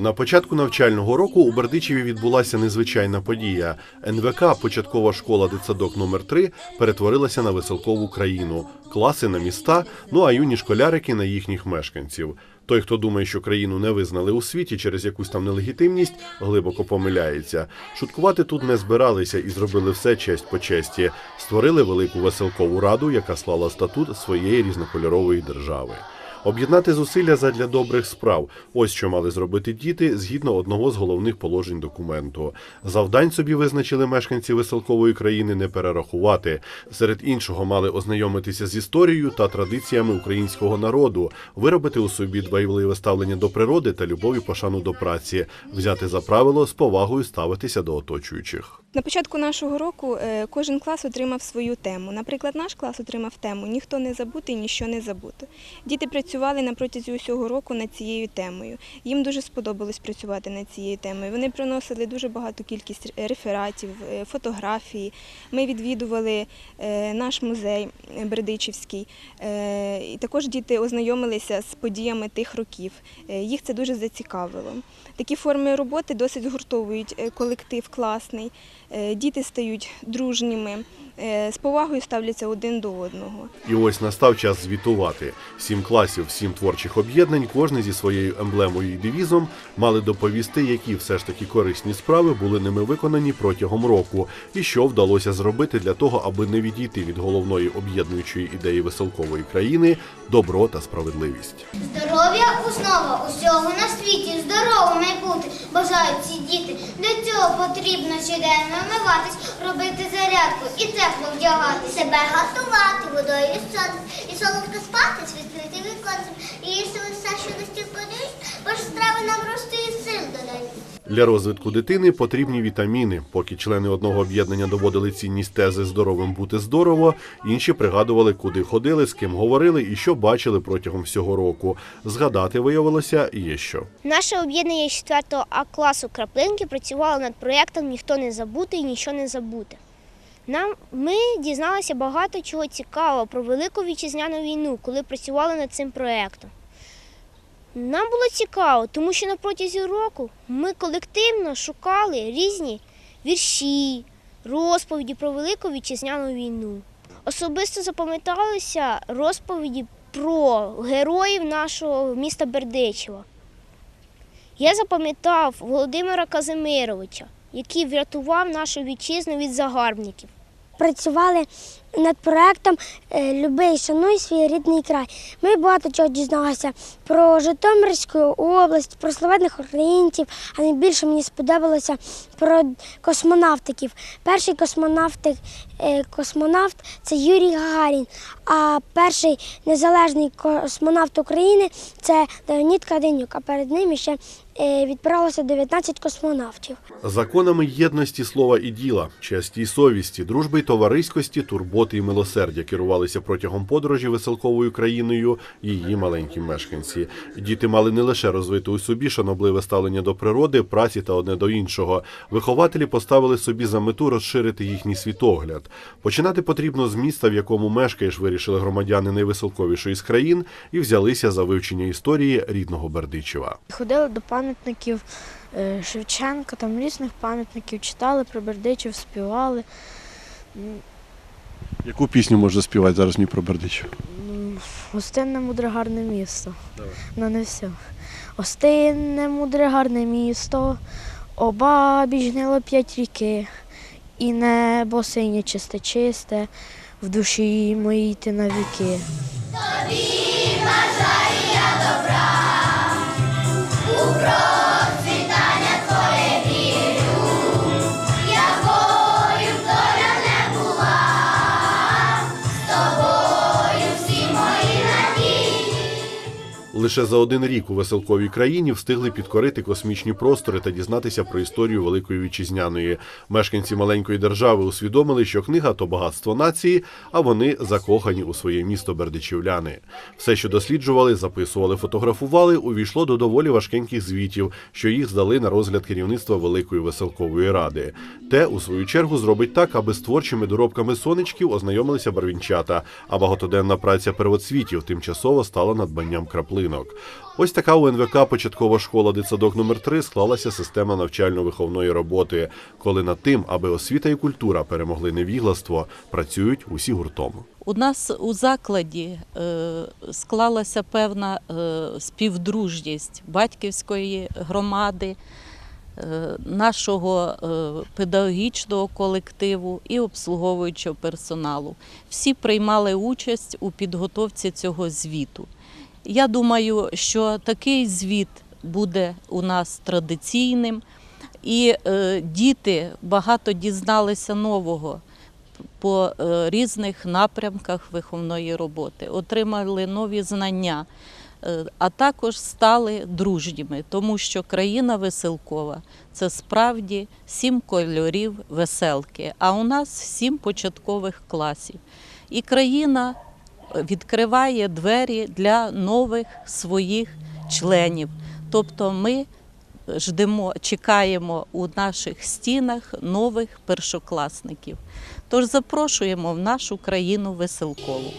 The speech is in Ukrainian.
На початку навчального року у Бердичеві відбулася незвичайна подія. НВК початкова школа дитсадок номер 3 перетворилася на веселкову країну, класи на міста, ну а юні школярики на їхніх мешканців. Той, хто думає, що країну не визнали у світі через якусь там нелегітимність, глибоко помиляється. Шуткувати тут не збиралися і зробили все честь по честі. Створили велику веселкову раду, яка склала статут своєї різнокольорової держави. Об'єднати зусилля задля добрих справ. Ось що мали зробити діти згідно одного з головних положень документу. Завдань собі визначили мешканці веселкової країни не перерахувати. Серед іншого мали ознайомитися з історією та традиціями українського народу, виробити у собі дбайливе ставлення до природи та любов і пошану до праці, взяти за правило з повагою ставитися до оточуючих. На початку нашого року е, кожен клас отримав свою тему. Наприклад, наш клас отримав тему Ніхто не забути, ніщо не забуто. Діти працювали протязі усього року над цією темою. Їм дуже сподобалось працювати над цією темою. Вони приносили дуже багату кількість рефератів, е, фотографії. Ми відвідували е, наш музей Бердичівський. Е, також діти ознайомилися з подіями тих років. Їх це дуже зацікавило. Такі форми роботи досить згуртовують колектив класний. Діти стають дружніми, з повагою ставляться один до одного. І ось настав час звітувати. Сім класів, сім творчих об'єднань, кожне зі своєю емблемою і девізом мали доповісти, які все ж таки корисні справи були ними виконані протягом року, і що вдалося зробити для того, аби не відійти від головної об'єднуючої ідеї веселкової країни добро та справедливість. Здоров'я основа усього на світі. Здоровими бути бажають ці діти. Для цього потрібно щоденно вмиватись, робити зарядку і тепло вдягати. Себе готувати водою і солодко спати з віконцем. І їсти все, що подають, бо ж страви нам рости і сил додають. Для розвитку дитини потрібні вітаміни. Поки члени одного об'єднання доводили цінність тези здоровим бути здорово, інші пригадували, куди ходили, з ким говорили і що бачили протягом всього року. Згадати виявилося є що. Наше об'єднання з 4 А класу краплинки працювало над проєктом Ніхто не забути і нічого не забути. Нам ми дізналися багато чого цікавого про Велику вітчизняну війну, коли працювали над цим проєктом. Нам було цікаво, тому що на протязі року ми колективно шукали різні вірші, розповіді про Велику вітчизняну війну. Особисто запам'яталися розповіді про героїв нашого міста Бердичева. Я запам'ятав Володимира Казимировича, який врятував нашу вітчизну від загарбників. Працювали над проектом е, Люби і шануй свій рідний край. Ми багато чого дізналися про Житомирську область, про славетних українців, а найбільше мені сподобалося про космонавтиків. Перший космонавтик, е, космонавт це Юрій Гагарін, а перший незалежний космонавт України це Леонід Каденюк, а перед ним ще відправилося 19 космонавтів. Законами єдності слова і діла, честі й совісті, дружби й товариськості, турботи й милосердя керувалися протягом подорожі веселковою країною її маленькі мешканці. Діти мали не лише розвити у собі шанобливе ставлення до природи, праці та одне до іншого. Вихователі поставили собі за мету розширити їхній світогляд. Починати потрібно з міста, в якому мешкаєш, вирішили громадяни найвеселковішої з країн і взялися за вивчення історії рідного Бердичева. Ходили до пам'ятників е, Шевченка, там різних пам'ятників, читали про Бердичів, співали. Яку пісню можна співати зараз мені про Бердичів? Гостинне мудре гарне місто. Ну не все. Гостинне мудре гарне місто, обабіч гнило п'ять ріки, і небо синє чисте чисте, в душі моїй ти навіки. Лише за один рік у веселковій країні встигли підкорити космічні простори та дізнатися про історію Великої Вітчизняної. Мешканці маленької держави усвідомили, що книга то багатство нації, а вони закохані у своє місто бердичівляни. Все, що досліджували, записували, фотографували, увійшло до доволі важкеньких звітів, що їх здали на розгляд керівництва Великої веселкової ради. Те, у свою чергу, зробить так, аби з творчими доробками сонечків ознайомилися барвінчата, а багатоденна праця первоцвітів тимчасово стала надбанням краплинок. Прогулянок. Ось така у НВК початкова школа дитсадок номер 3 склалася система навчально-виховної роботи, коли над тим, аби освіта і культура перемогли невігластво, працюють усі гуртом. У нас у закладі е, склалася певна е, співдружність батьківської громади, е, нашого педагогічного колективу і обслуговуючого персоналу. Всі приймали участь у підготовці цього звіту. Я думаю, що такий звіт буде у нас традиційним, і е, діти багато дізналися нового по е, різних напрямках виховної роботи, отримали нові знання, е, а також стали дружніми, тому що країна веселкова це справді сім кольорів веселки, а у нас сім початкових класів. І країна відкриває двері для нових своїх членів. Тобто ми ждемо, чекаємо у наших стінах нових першокласників. Тож запрошуємо в нашу країну веселкову.